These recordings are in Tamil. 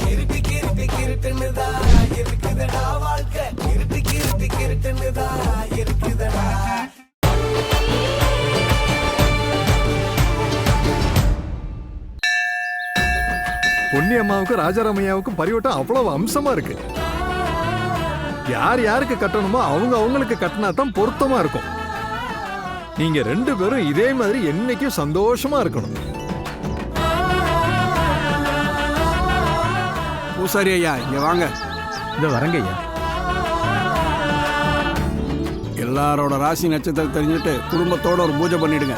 கிருட்டு கிருட்டு கிருட்டுன்னுதா இருக்குதடா வாழ்க்கை. கிருட்டு கிருட்டு கிருட்டுன்னுதா இருக்குதடா. பொன்னி அம்மாவுக்கும் ராஜாராமையாவுக்கும் பரிவட்டம் அவ்வளவு அம்சமா இருக்கு. யார் யாருக்கு கட்டணுமோ அவங்க அவங்களுக்கு கட்டினா தான் பொருத்தமா இருக்கும். நீங்க ரெண்டு பேரும் இதே மாதிரி என்னைக்கும் சந்தோஷமா இருக்கணும். பூசாரி ஐயா இங்க வாங்க. இந்த வரங்க ஐயா. எல்லாரோட ராசி நட்சத்திரம் தெரிஞ்சுட்டு குடும்பத்தோட ஒரு பூஜை பண்ணிடுங்க.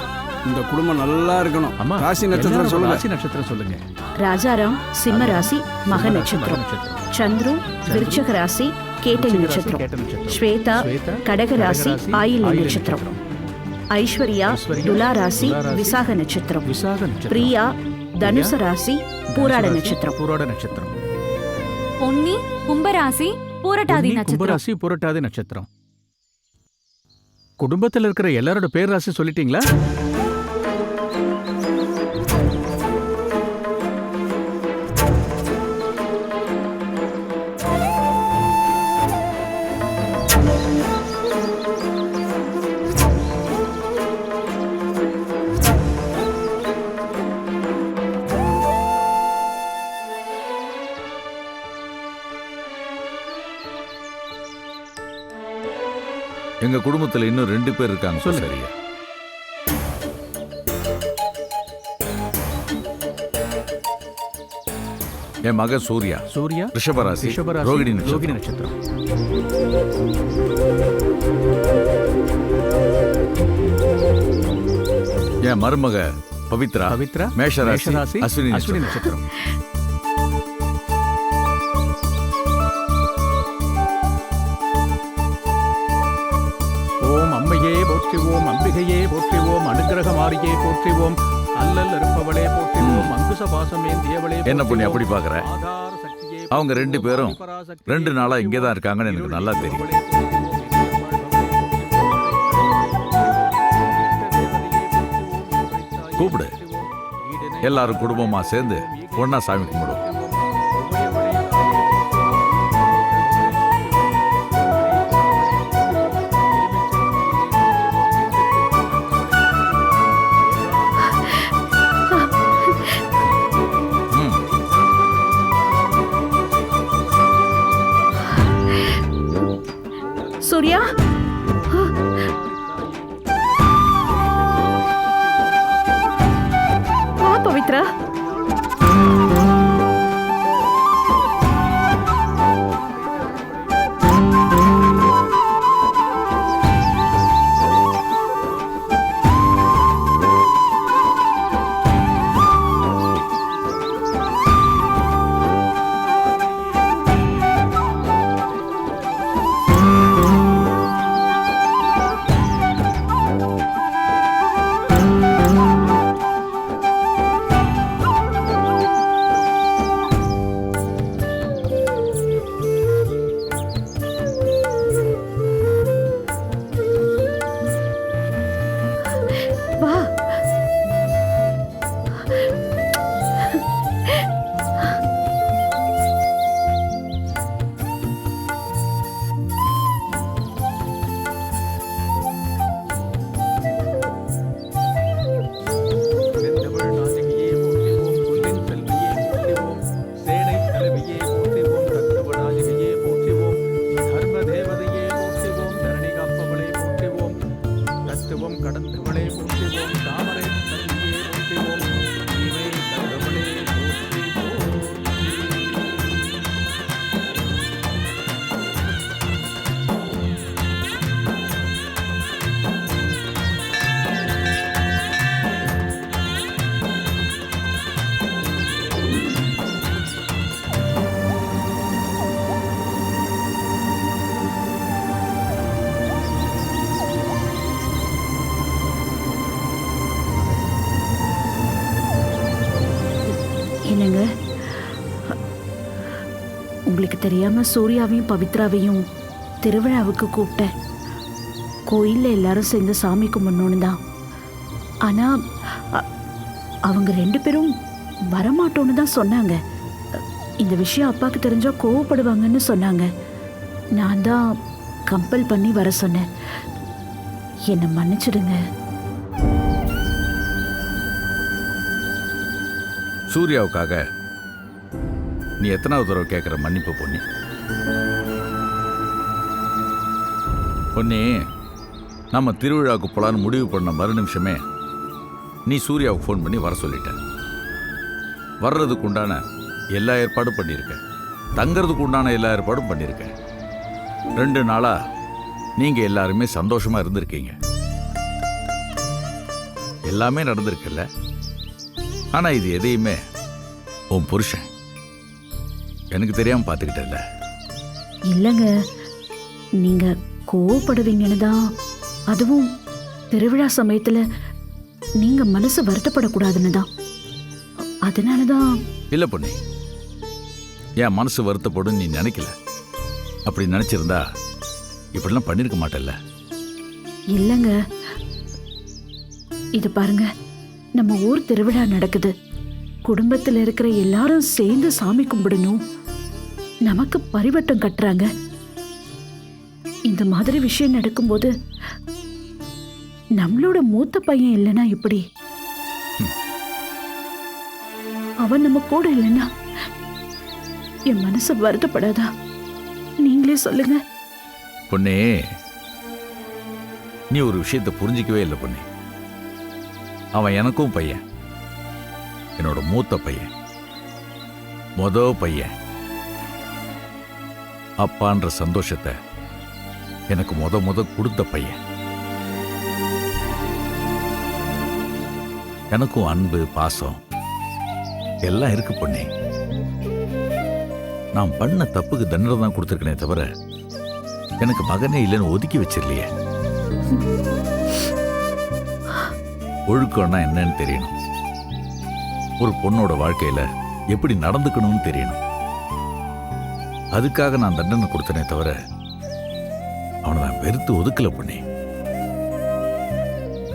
இந்த குடும்பம் நல்லா இருக்கணும். அம்மா ராசி நட்சத்திரம் சொல்லுங்க. ராசி நட்சத்திரம் சொல்லுங்க. ராஜாராம் சிம்ம ராசி மக சிம்ம ராசி, நட்சத்திரம். மக நட்சத்திரம். சந்துரு விருச்சக ராசி கேட்டை நட்சத்திரம். ஸ்வேதா கடக ராசி ஆயில்ய நட்சத்திரம். ஐஸ்வர்யா துலா ராசி விசாக நட்சத்திரம். பிரியா தனுசு ராசி பூராட நட்சத்திரம். பூராட நட்சத்திரம். பொன்னி கும்பராசி பூரட்டாதி பொன்னி, நட்சத்திரம். கும்பராசி புரட்டாதி நட்சத்திரம். குடும்பத்துல இருக்கிற எல்லாரோட பேர் ராசி சொல்லிட்டீங்களா? எங்க குடும்பத்துல இன்னும் ரெண்டு பேர் இருக்காங்க சொல்லு. சரியா என் மகன் சூர்யா. சூர்யா? ரிஷபராசி ரிஷபராசி ரோகிணி ரோகிணி நட்சத்திரம் நட்சத்திரம். என் மருமக பவித்ரா பவித்ரா மேஷராசி மேஷராசி அஸ்வினி அஸ்வினி நட்சத்திரம். நட்சத்திரம். போற்றுவோம் அல்லல் இருப்பவளே போற்றுவோம் அங்குச பாசம் ஏந்தியவளே என்ன பண்ணி. அப்படி பாக்குற? அவங்க ரெண்டு பேரும் ரெண்டு நாளா இங்கே தான். இருக்காங்கன்னு எனக்கு நல்லா தெரியும் கூப்பிடு. எல்லாரும் குடும்பமா சேர்ந்து ஒண்ணா சாமி கும்பிடுவோம் मित्र। பவித்ரா தெரியாம சூர்யாவையும் பவித்ராவையும் திருவிழாவுக்கு கூப்பிட்டேன் கோயிலில் எல்லாரும் சேர்ந்து சாமி கும்பிடணும்னு தான். ஆனால் அவங்க ரெண்டு பேரும் வரமாட்டோன்னு தான் சொன்னாங்க. இந்த விஷயம் அப்பாவுக்கு தெரிஞ்சா கோவப்படுவாங்கன்னு சொன்னாங்க. நான் தான் கம்பல் பண்ணி வர சொன்னேன். என்னை மன்னிச்சிடுங்க. சூர்யாவுக்காக நீ எத்தனாவது தடவை கேட்குற மன்னிப்பு பொன்னி. பொன்னி நம்ம திருவிழாவுக்கு போகலான்னு முடிவு பண்ண மறு நிமிஷமே நீ சூர்யாவுக்கு ஃபோன் பண்ணி வர சொல்லிட்ட. வர்றதுக்கு உண்டான எல்லா ஏற்பாடும் பண்ணியிருக்கேன் தங்கிறதுக்கு உண்டான எல்லா ஏற்பாடும் பண்ணியிருக்கேன் ரெண்டு நாளாக நீங்கள் எல்லாருமே சந்தோஷமா இருந்திருக்கீங்க. எல்லாமே நடந்திருக்குல்ல. ஆனால் இது எதையுமே உன் புருஷன் எனக்கு தெரியாம பார்த்துக்கிட்டல இல்லைங்க நீங்க கோவப்படுவீங்கன்னு தான். அதுவும் திருவிழா சமயத்துல நீங்க மனசு வருத்தப்படக்கூடாதுன்னு தான். அதனால தான். இல்ல பொண்ணு என் மனசு வருத்தப்படும் நீ நினைக்கல. அப்படி நினைச்சிருந்தா இப்படிலாம் பண்ணிருக்க மாட்டல்ல. இல்லைங்க இது பாருங்க நம்ம ஊர் திருவிழா நடக்குது. குடும்பத்துல இருக்கிற எல்லாரும் சேர்ந்து சாமி கும்பிடணும். நமக்கு பரிவட்டம் கட்டுறாங்க. இந்த மாதிரி விஷயம் நடக்கும்போது நம்மளோட மூத்த பையன் இல்லைன்னா எப்படி? அவன் நம்ம கூட இல்லைன்னா என் மனசு வருத்தப்படாதா? நீங்களே சொல்லுங்க. பொண்ணே நீ ஒரு விஷயத்தை புரிஞ்சிக்கவே இல்லை பொண்ணே. அவன் எனக்கும் பையன். என்னோட மூத்த பையன். மொத பையன். அப்பான்ற சந்தோஷத்தை எனக்கு முத முத கொடுத்த பையன். எனக்கும் அன்பு பாசம் எல்லாம் இருக்கு பொண்ணே நான் பண்ண தப்புக்கு தண்டனை தான் கொடுத்துருக்கனே தவிர எனக்கு மகனே இல்லைன்னு ஒதுக்கி வச்சிடலையே. ஒழுக்கம்னா என்னன்னு தெரியணும். ஒரு பொண்ணோட வாழ்க்கையில எப்படி நடந்துக்கணும்னு தெரியணும். அதுக்காக நான் தண்டனை கொடுத்தனே தவிர அவனை நான் வெறுத்து ஒதுக்கல பண்ணி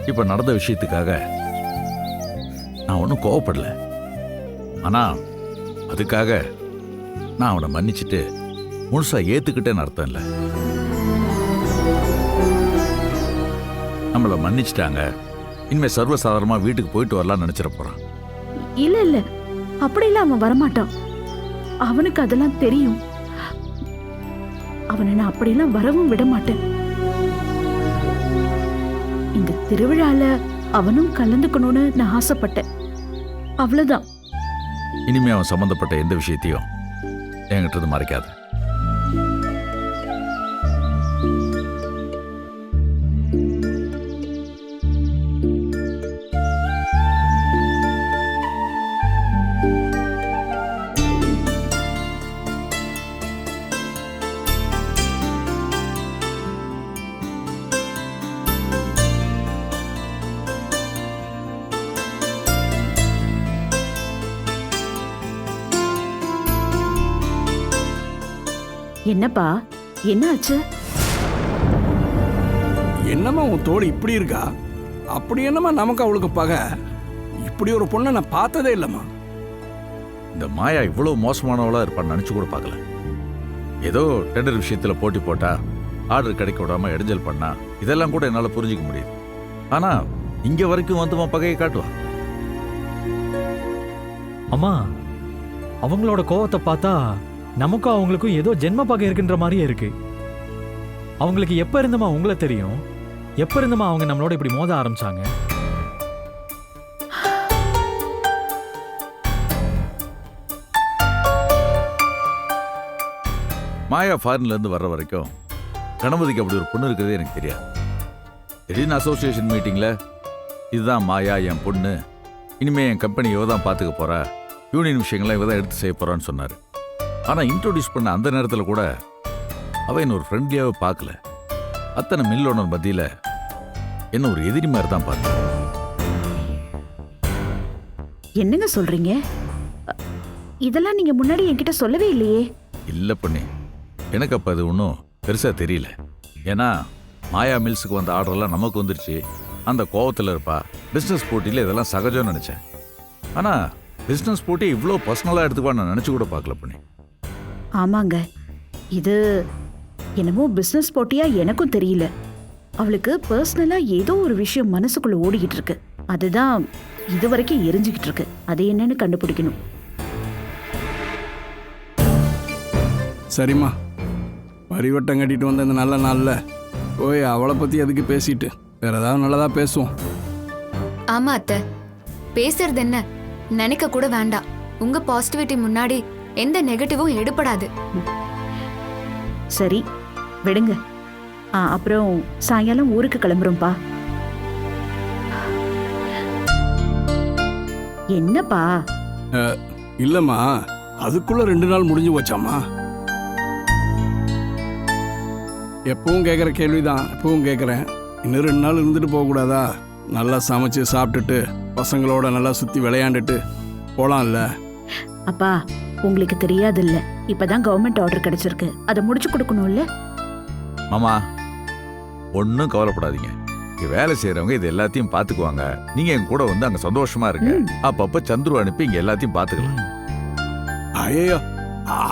இப்ப நடந்த விஷயத்துக்காக நான் ஒன்றும் கோவப்படல. ஆனால் அதுக்காக நான் அவனை மன்னிச்சிட்டு முழுசாக ஏற்றுக்கிட்டேன்னு அர்த்தம் இல்லை நம்மளை மன்னிச்சிட்டாங்க. இனிமேல் சர்வசாதாரணமாக வீட்டுக்கு போயிட்டு வரலாம்னு நினச்சிட போகிறான் இல்லை இல்லை. அப்படிலாம் அவன் வரமாட்டான். அவனுக்கு அதெல்லாம் தெரியும். அவனை நான் அப்படியெல்லாம் வரவும் விட மாட்டேன் இந்த திருவிழால அவனும் கலந்துக்கணும்னு நான் ஆசைப்பட்டேன். அவ்வளவுதான். இனிமே அவன் சம்பந்தப்பட்ட எந்த விஷயத்தையும் என்கிட்ட மறைக்காது. என்னப்பா? என்ன ஆச்சு என்னம்மா உன் தோழி இப்படி இருக்கா? அப்படி என்னம்மா நமக்கு அவளுக்கு பகை? இப்படி ஒரு பொண்ணை நான் பார்த்ததே இல்லைம்மா. இந்த மாயா இவ்வளவு மோசமானவளா இருப்பான்னு நினைச்சு கூட பார்க்கல. ஏதோ டெண்டர் விஷயத்துல போட்டி போட்டா ஆர்டர் கிடைக்க விடாம இடைஞ்சல் பண்ணா இதெல்லாம் கூட என்னால புரிஞ்சுக்க முடியுது. ஆனா இங்க வரைக்கும் வந்து உன் பகையை காட்டுவா? அம்மா அவங்களோட கோவத்தை பார்த்தா நமக்கும் அவங்களுக்கும் ஏதோ ஜென்ம பகை இருக்கின்ற மாதிரியே இருக்கு. அவங்களுக்கு எப்ப இருந்தமா உங்களை தெரியும்? எப்ப இருந்தமா அவங்க நம்மளோட இப்படி மோத ஆரம்பிச்சாங்க? மாயா ஃபாரின்ல இருந்து வர்ற வரைக்கும் கணபதிக்கு அப்படி ஒரு பொண்ணு இருக்கிறதே எனக்கு தெரியாது. திடீர்னு அசோசியேஷன் மீட்டிங்ல இதுதான் மாயா என் பொண்ணு. இனிமே என் கம்பெனி இவ தான் பார்த்துக்க போறா. யூனியன் விஷயங்கள்லாம் இவ தான் எடுத்து செய்ய போறான்னு சொன்னாரு. ஆனா இன்ட்ரோடியூஸ் பண்ண அந்த நேரத்தில் கூட அவ என்ன ஒரு ஃப்ரெண்ட்லியாவே பார்க்கல. அத்தனை மில் ஓனர் மத்தியில என்ன ஒரு எதிரி மாதிரி தான் பார்த்தா என்னங்க சொல்றீங்க? இதெல்லாம் நீங்க முன்னாடி என்கிட்ட சொல்லவே இல்லையே. இல்லை பண்ணி எனக்கு அப்போ அது ஒன்றும் பெருசாக தெரியல. ஏன்னா மாயா மில்ஸுக்கு வந்த ஆர்டர்லாம் நமக்கு வந்துருச்சு. அந்த கோவத்தில் இருப்பா. பிஸ்னஸ் போட்டியில் இதெல்லாம் சகஜம்னு நினச்சேன். ஆனால் பிஸ்னஸ் போட்டு இவ்வளோ பர்சனலாக எடுத்துக்குவா நான் நினச்சி கூட பார்க்கல பண்ணி ஆமாங்க. இது என்னமோ பிசினஸ் போட்டியா எனக்கும் தெரியல. அவளுக்கு பர்சனலா ஏதோ ஒரு விஷயம் மனசுக்குள்ள ஓடிக்கிட்டு இருக்கு அதுதான் இது வரைக்கும் எரிஞ்சுக்கிட்டு இருக்கு அது என்னன்னு கண்டுபிடிக்கணும். சரிம்மா. பரிவட்டம் கட்டிட்டு வந்த இந்த நல்ல நாளில் போய் அவளை பற்றி அதுக்கு பேசிட்டு? வேற ஏதாவது நல்லதாக பேசுவோம். ஆமா அத்தை. பேசுறது என்ன? நினைக்க கூட வேண்டாம். உங்க பாசிட்டிவிட்டி முன்னாடி எந்த நெகட்டிவும் எடுபடாது. சரி விடுங்க. ஆ அப்புறம் சாயங்காலம் ஊருக்கு கிளம்புறோம்ப்பா. என்னப்பா? இல்லைம்மா. அதுக்குள்ள ரெண்டு நாள் முடிஞ்சு போச்சாம்மா. எப்பவும் கேட்குற கேள்விதான் எப்பவும் கேட்குறேன் இன்னும் ரெண்டு நாள் இருந்துட்டு போகக்கூடாதா நல்லா சமைச்சு சாப்பிட்டுட்டு பசங்களோட நல்லா சுற்றி விளையாண்டுட்டு போகலாம்ல அப்பா உங்களுக்கு தெரியாதுல்ல. இப்பதான் கவர்மெண்ட் ஆர்டர் கிடைச்சிருக்கு. அதை முடிச்சு கொடுக்கணும்ல? மாமா ஒன்றும் கவலைப்படாதீங்க. இங்க வேலை செய்கிறவங்க இது எல்லாத்தையும் பார்த்துக்குவாங்க. நீங்கள் என் கூட வந்து அங்கே சந்தோஷமா இருங்க. அப்பப்போ சந்துரு அனுப்பி இங்கே எல்லாத்தையும் பார்த்துக்கலாம். ஐயோ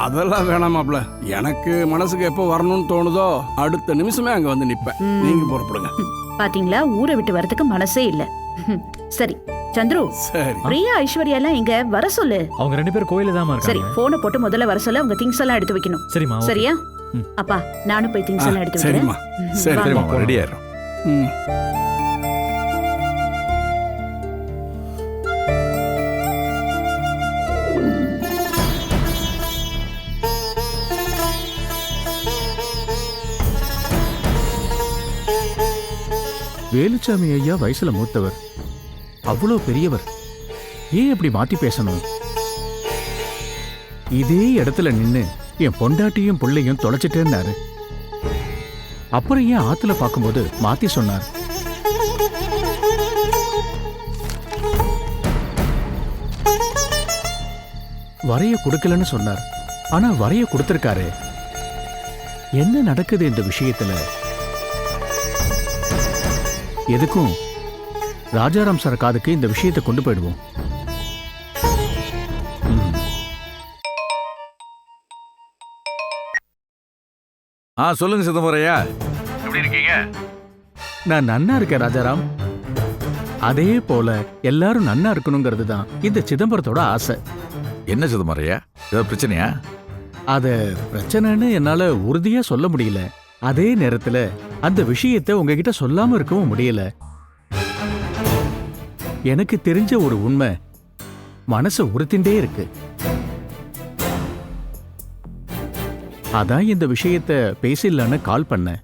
அதெல்லாம் வேணாமாப்ல எனக்கு மனசுக்கு எப்போ வரணும்னு தோணுதோ அடுத்த நிமிஷமே அங்கே வந்து நிற்பேன் ம். நீங்கள் புறப்படுங்க. பாத்தீங்களா? ஊரை விட்டு வரதுக்கு மனசே இல்ல. சரி சந்துரு சரி. பிரியா ஐஸ்வர்யா எல்லாம் இங்க வர சொல்லு. அவங்க ரெண்டு பேரும் கோயில தான் சரி இருக்காங்க போனை போட்டு முதல்ல வர சொல்ல அவங்க திங்ஸ் எல்லாம் எடுத்து வைக்கணும். okay. சரியா. அப்பா நானும் போய் திங்ஸ் எல்லாம் எடுத்து வைக்கிறேன். சரி. சரி மாமா ரெடி ஆயிரும் வேலுச்சாமி ஐயா வயசுல மூத்தவர். அவ்வளோ பெரியவர். ஏன் இப்படி மாத்தி பேசணும்? இதே இடத்துல நின்னு என் பொண்டாட்டியும் புள்ளையும் இருந்தாரு அப்புறம் ஏன் ஆத்துல பார்க்கும்போது மாத்தி சொன்னார்? வரைய கொடுக்கலன்னு சொன்னார். ஆனா வரைய கொடுத்திருக்காரு. என்ன நடக்குது இந்த விஷயத்துல? எதுக்கும் ராஜாராம் சார் காதுக்கு இந்த விஷயத்தை கொண்டு போயிடுவோம். ஆ சொல்லுங்க சிதம்பரையா எப்படி இருக்கீங்க? நான் நன்னா இருக்கேன் ராஜாராம். அதே போல எல்லாரும் நன்னா இருக்கணுங்கிறது தான் இந்த சிதம்பரத்தோட ஆசை. என்ன சிதம்பரையா ஏதாவது பிரச்சனையா? அத பிரச்சனைன்னு என்னால உறுதியா சொல்ல முடியல. அதே நேரத்துல அந்த விஷயத்தை உங்ககிட்ட சொல்லாம இருக்கவும் முடியல. எனக்கு தெரிஞ்ச ஒரு உண்மை. மனசை உறுத்திண்டே இருக்கு. அதான் இந்த விஷயத்த பேசிடலான்னு கால் பண்ணேன்.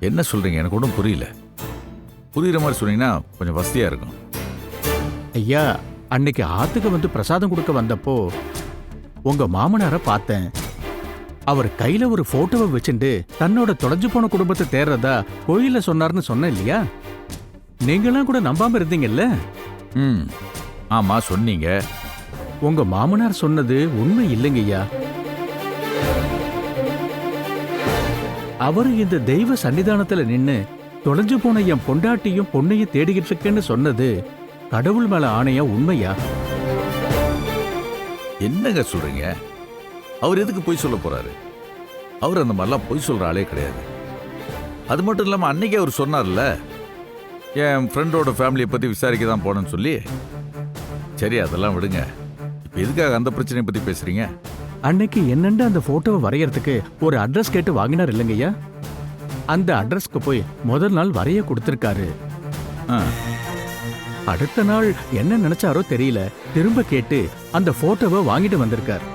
என்ன சொல்றீங்க? எனக்கு ஒன்றும் புரியல. புரியுற மாதிரி சொன்னீங்கன்னா கொஞ்சம் வசதியா இருக்கும். ஐயா அன்னைக்கு ஆத்துக்கு வந்து பிரசாதம் கொடுக்க வந்தப்போ உங்க மாமனாரை பார்த்தேன். அவர் கையில ஒரு போட்டோவை வச்சுட்டு தன்னோட தொலைஞ்சு போன குடும்பத்தை தேடுறதா கோயில்ல சொன்னார்னு சொன்னேன் இல்லையா? நீங்களாம் கூட நம்பாம இருந்தீங்கல்ல? ம். ஆமா சொன்னீங்க. உங்க மாமனார் சொன்னது உண்மை இல்லைங்கய்யா அவரு இந்த தெய்வ சன்னிதானத்துல நின்னு தொலைஞ்சு போன என் பொண்டாட்டியும் பொண்ணையும் தேடிக்கிட்டு இருக்கேன்னு சொன்னது கடவுள் மேல ஆணையா உண்மையா? என்னங்க சொல்றீங்க? அவர் எதுக்கு பொய் சொல்ல போறாரு? அவர் அந்த மாதிரிலாம் பொய் சொல்ற ஆளே கிடையாது. அது மட்டும் இல்லாம அன்னைக்கு அவர் சொன்னார்ல? என் ஃப்ரெண்டோட ஃபேமிலியை பத்தி விசாரிக்க தான் போனேன்னு சொல்லி. சரி அதெல்லாம் விடுங்க. இப்போ எதுக்காக அந்த பிரச்சனையை பத்தி பேசுறீங்க? அன்னைக்கு என்னண்டு அந்த போட்டோவை வரையறதுக்கு ஒரு அட்ரஸ் கேட்டு வாங்கினார் இல்லைங்கய்யா? அந்த அட்ரஸ்க்கு போய் முதல் நாள் வரைய கொடுத்திருக்காரு. அடுத்த நாள் என்ன நினைச்சாரோ தெரியல. திரும்ப கேட்டு அந்த போட்டோவை வாங்கிட்டு வந்திருக்கார்.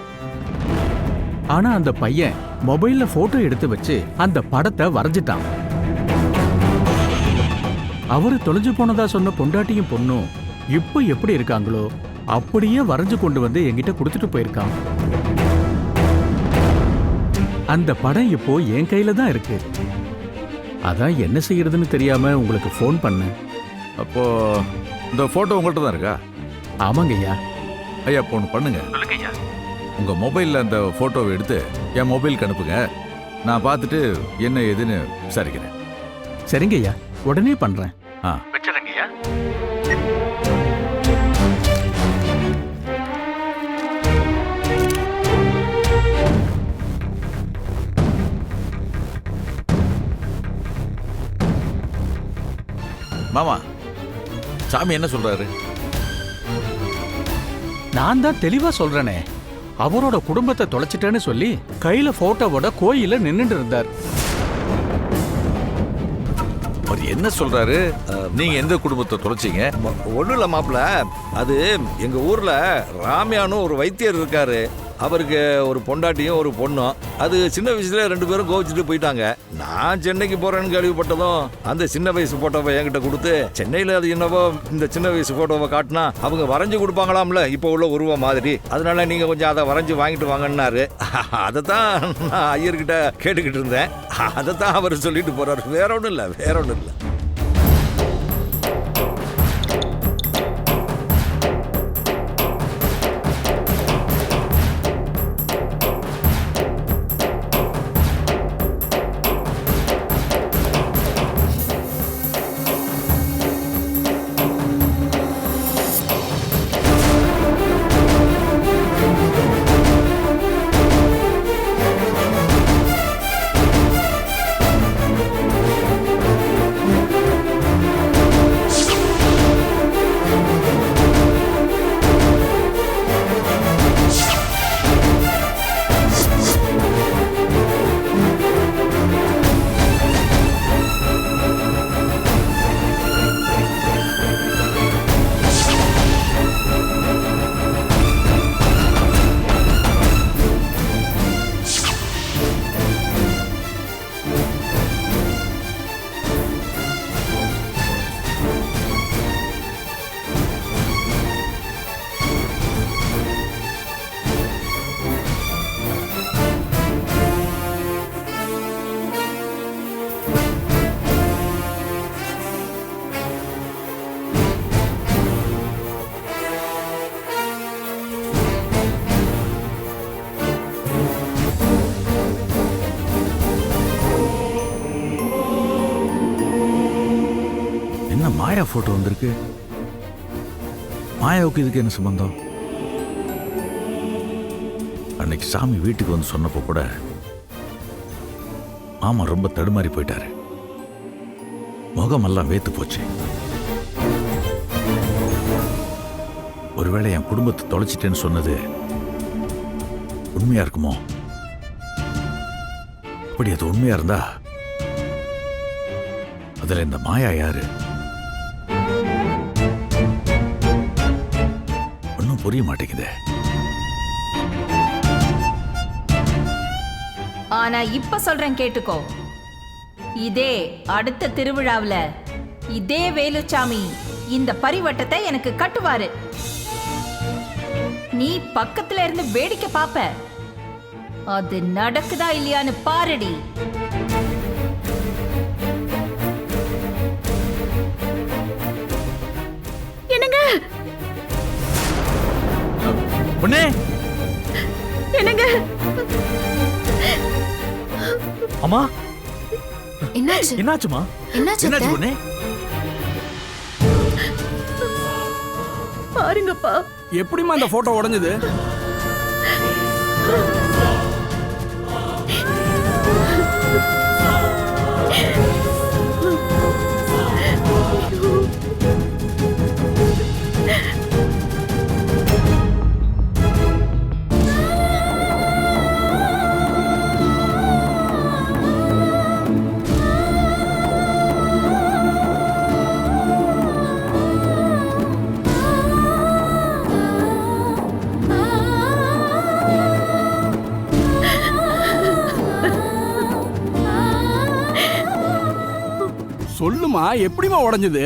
ஆனா அந்த பையன் மொபைல்ல போட்டோ எடுத்து வச்சு அந்த படத்தை வரைஞ்சிட்டான். அவரு தொலைஞ்சு போனதா சொன்ன பொண்டாட்டியும் பொண்ணும் இப்போ எப்படி இருக்காங்களோ அப்படியே வரைஞ்சு கொண்டு வந்து என்கிட்ட கொடுத்துட்டு போயிருக்கான் அந்த படம் இப்போ என் கையில தான் இருக்கு. அதான் என்ன செய்யறதுன்னு தெரியாம உங்களுக்கு ஃபோன் பண்ணேன். அப்போ இந்த போட்டோ உங்கள்கிட்ட தான் இருக்கா? ஆமாங்கய்யா ஐயா. இப்போ ஒன்று பண்ணுங்க. உங்க மொபைல்ல அந்த போட்டோவை எடுத்து என் மொபைலுக்கு அனுப்புங்க. நான் பார்த்துட்டு என்ன ஏதுன்னு விசாரிக்கிறேன். சரிங்கய்யா உடனே பண்றேன். வச்சிருங்கய்யா. மாமா சாமி என்ன சொல்றாரு? நான் தான் தெளிவா சொல்றேனே. அவரோட குடும்பத்தை தொலைச்சிட்டேன்னு சொல்லி கையில போட்டோவோட கோயில நின்றுட்டு இருந்தார். அவர் என்ன சொல்றாரு? நீங்க எந்த குடும்பத்தை தொலைச்சீங்க? ஒன்றும் இல்லை மாப்பிள்ள. அது எங்கள் ஊரில் ராமியான்னு ஒரு வைத்தியர் இருக்காரு. அவருக்கு ஒரு பொண்டாட்டியும் ஒரு பொண்ணும். அது சின்ன வயசுல ரெண்டு பேரும் கோவிச்சுட்டு போயிட்டாங்க. நான் சென்னைக்கு போறேன்னு கேள்விப்பட்டதும் அந்த சின்ன வயசு போட்டோவை என்கிட்ட கொடுத்து சென்னையில் அது என்னவோ இந்த சின்ன வயசு போட்டோவை காட்டினா அவங்க வரைஞ்சு கொடுப்பாங்களாம்ல? இப்போ உள்ள உருவ மாதிரி. அதனால நீங்கள் கொஞ்சம் அதை வரைஞ்சு வாங்கிட்டு வாங்கன்னாரு. அதை தான் நான் ஐயர்கிட்ட கேட்டுக்கிட்டு இருந்தேன். அதை தான் அவர் சொல்லிட்டு போறாரு. வேற ஒன்றும் இல்லை வேற ஒன்றும் இல்லை. என்ன போட்டோ வந்திருக்கு. மாயாவுக்கு இதுக்கு என்ன சம்பந்தம்? அன்னைக்கு சாமி வீட்டுக்கு வந்து சொன்னப்போ கூட மாமா ரொம்ப தடுமாறி போயிட்டாரு. முகமெல்லாம் வேத்து போச்சு. ஒருவேளை என் குடும்பத்தை தொலைச்சிட்டேன்னு சொன்னது உண்மையா இருக்குமோ? அப்படி அது உண்மையா இருந்தா அதுல இந்த மாயா யாரு? புரிய மாட்டேங்குது ஆனா இப்ப சொல்றேன் கேட்டுக்கோ. இதே அடுத்த திருவிழாவுல இதே வேலுச்சாமி இந்த பரிவட்டத்தை எனக்கு கட்டுவாரு. நீ பக்கத்துல இருந்து வேடிக்கை பாப்ப. அது நடக்குதா இல்லையான்னு பாருடி. பொண்ணே. என்னங்க? அம்மா. என்னாச்சு? என்னாச்சுமா என்னாச்சு என்னாச்சு? பொண்ணே? பாருங்கப்பா. எப்படிம்மா அந்த போட்டோ உடைஞ்சது? சொல்லுமா எப்படிம்மா உடைஞ்சது?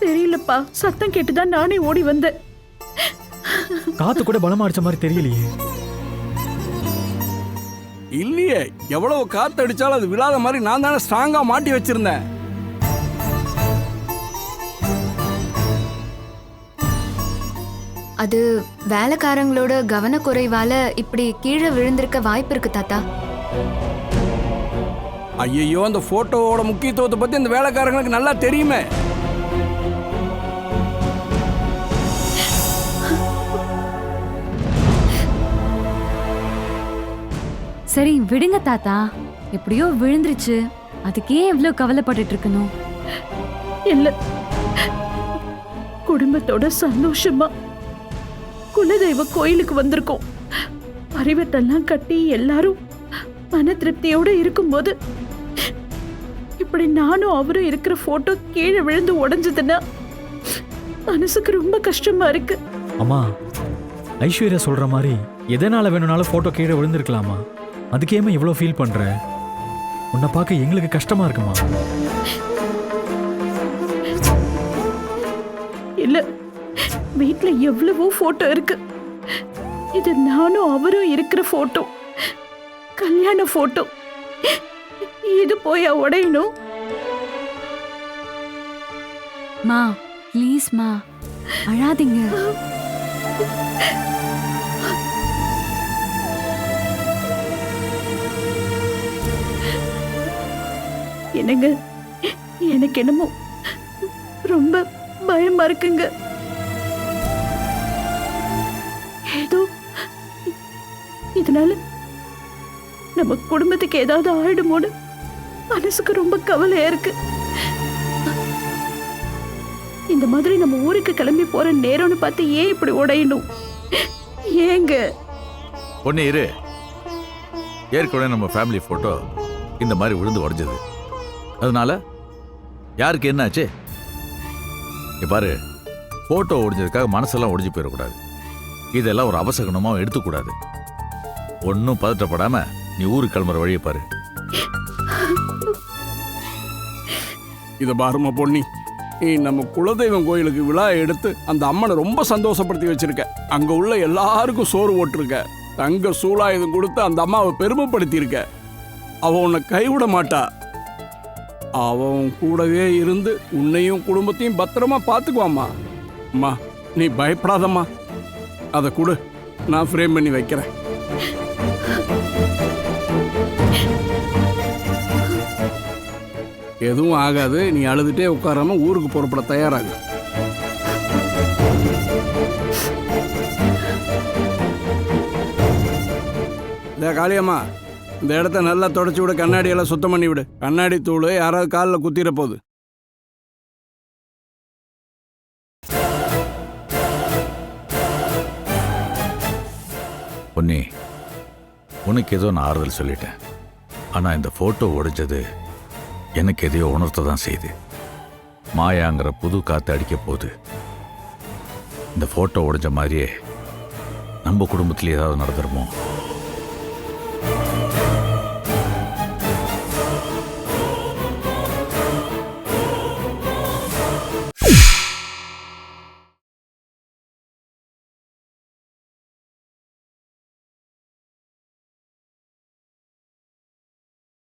தெரியலப்பா. சத்தம் கேட்டுதான் நானே ஓடி வந்தேன். காத்து கூட பலமா அடிச்ச மாதிரி தெரியலையே. இல்லையே எவ்வளவு காத்து அடிச்சாலும் அது விழாத மாதிரி நான் தானே ஸ்ட்ராங்கா மாட்டி வச்சிருந்தேன். அது வேலைக்காரங்களோட கவனக்குறைவால இப்படி கீழே விழுந்திருக்க வாய்ப்பு இருக்கு தாத்தா. ஐயையோ அந்த போட்டோவோட முக்கியத்துவத்தை பத்தி அந்த வேலைக்காரங்களுக்கு நல்லா தெரியுமே. சரி விடுங்க தாத்தா. எப்படியோ விழுந்துருச்சு. அதுக்கே எவ்வளவு கவலைப்பட்டுட்டு இருக்கணும் இல்ல. குடும்பத்தோட சந்தோஷமா. குலதெய்வ கோயிலுக்கு வந்திருக்கோம். பரிவட்டெல்லாம் கட்டி எல்லாரும் மன திருப்தியோட இருக்கும்போது இப்படி நானும் அவரும் இருக்கிற போட்டோ கீழே விழுந்து உடைஞ்சதுன்னா மனசுக்கு ரொம்ப கஷ்டமா இருக்கு. அம்மா ஐஸ்வர்யா சொல்ற மாதிரி எதனால வேணும்னாலும் போட்டோ கீழே விழுந்திருக்கலாமா? அதுக்கேமா இவ்வளோ ஃபீல் பண்ற? உன்னை பார்க்க எங்களுக்கு கஷ்டமா இருக்குமா? இல்ல வீட்ல எவ்வளவோ போட்டோ இருக்கு. இது நானும் அவரும் இருக்கிற போட்டோ கல்யாண போட்டோ இது போய் உடையணும். மா ப்ளீஸ் மா. அழாதீங்க. என்னங்க? எனக்கு என்னமோ ரொம்ப பயமா இருக்குங்க. ஏதோ இதனால நம்ம குடும்பத்துக்கு ஏதாவது ஆயிடுமோன்னு மனசுக்கு ரொம்ப கவலையா இருக்கு. இந்த மாதிரி நம்ம ஊருக்கு கிளம்பி போற நேரம்னு பார்த்து ஏன் இப்படி உடையணும்? ஏங்க? பொண்ணு இரு. ஏற்கனவே நம்ம ஃபேமிலி ஃபோட்டோ இந்த மாதிரி விழுந்து உடஞ்சது. அதனால யாருக்கு என்னாச்சு? இங்க பாரு ஃபோட்டோ ஒடிஞ்சதுக்காக மனசெல்லாம் ஒடிஞ்சு போயிடக்கூடாது. இதெல்லாம் ஒரு அவசகனமாக எடுத்துக்கூடாது. ஒன்றும் பதட்டப்படாம நீ ஊருக்கு கிளம்புற வழியை பாரு. இதை பாருமா பொன்னி நீ நம்ம குலதெய்வம் கோயிலுக்கு விழா எடுத்து அந்த அம்மனை ரொம்ப சந்தோஷப்படுத்தி வச்சிருக்க. அங்க உள்ள எல்லாருக்கும் சோறு ஓட்டிருக்க தங்க சூழாயுதம் கொடுத்து அந்த அம்மாவை பெருமைப்படுத்தியிருக்க. அவ உன்னை கைவிட மாட்டா. அவன் கூடவே இருந்து உன்னையும் குடும்பத்தையும் பத்திரமா பார்த்துக்குவாம்மா. அம்மா நீ பயப்படாதம்மா. அதை கொடு. நான் ஃப்ரேம் பண்ணி வைக்கிறேன். எதுவும் ஆகாது. நீ அழுதுட்டே உட்காராம ஊருக்கு புறப்பட தயாராகு. இந்த காளியம்மா இந்த இடத்த நல்லா தொடச்சி விடு கண்ணாடியெல்லாம் சுத்தம் பண்ணி விடு. கண்ணாடி தூள் யாராவது காலில் குத்திர போகுது. பொன்னி உனக்கு ஏதோ நான் ஆறுதல் சொல்லிட்டேன். ஆனால் இந்த ஃபோட்டோ உடைஞ்சது எனக்கு எதையோ உணர்த்த தான் செய்யுது மாயாங்கிற புது காற்று அடிக்க போகுது இந்த ஃபோட்டோ உடைஞ்ச மாதிரியே நம்ம குடும்பத்தில் ஏதாவது நடந்துருமோ?